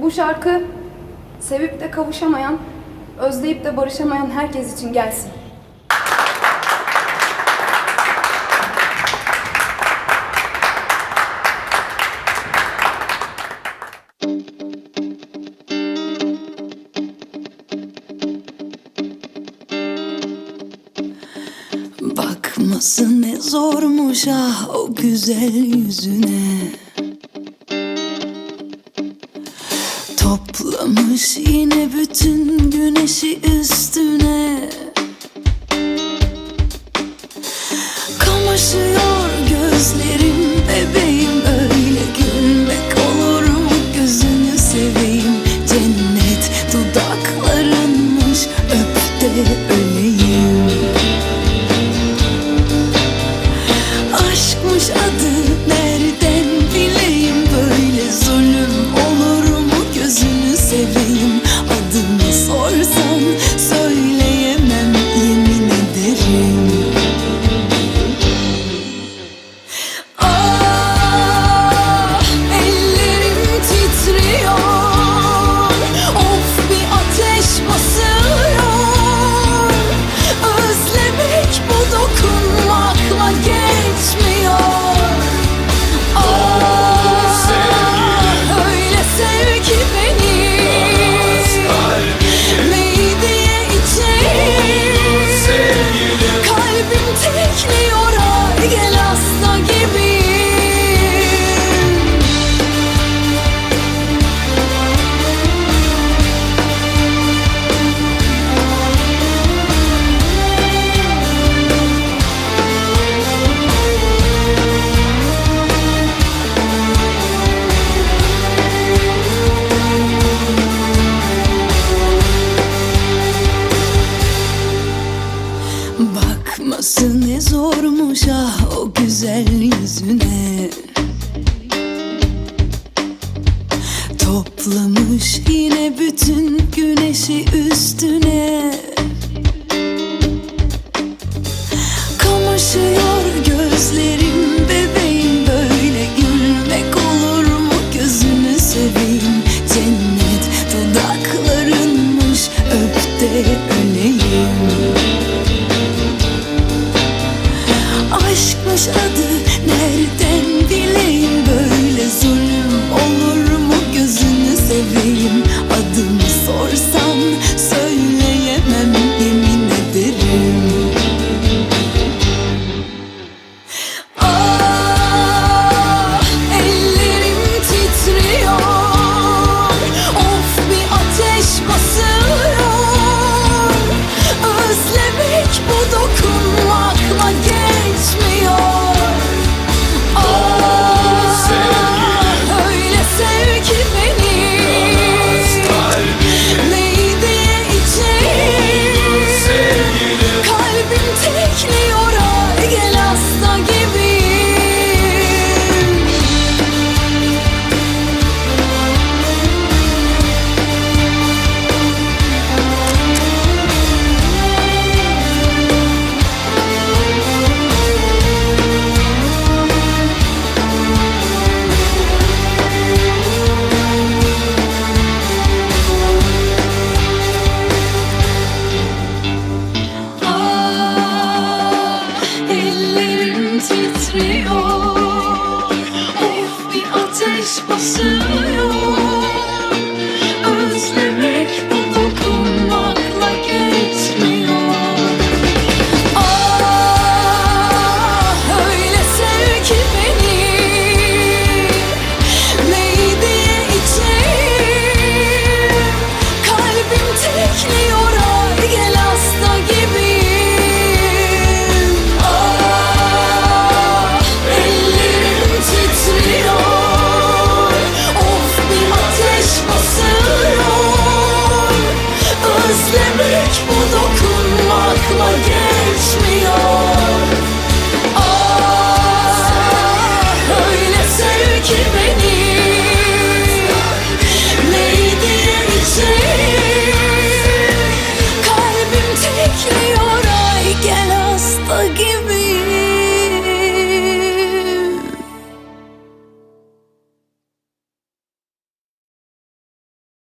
Bu şarkı sevip de kavuşamayan, özleyip de barışamayan herkes için gelsin. Bakması ne zormuş ah o güzel yüzüne güneş yine bütün güneşi üstü güzel yüzüne. Toplamış yine bütün güneşi üstüne. aşkmış adı nerede? titriyor. Of bir ateş basıyor.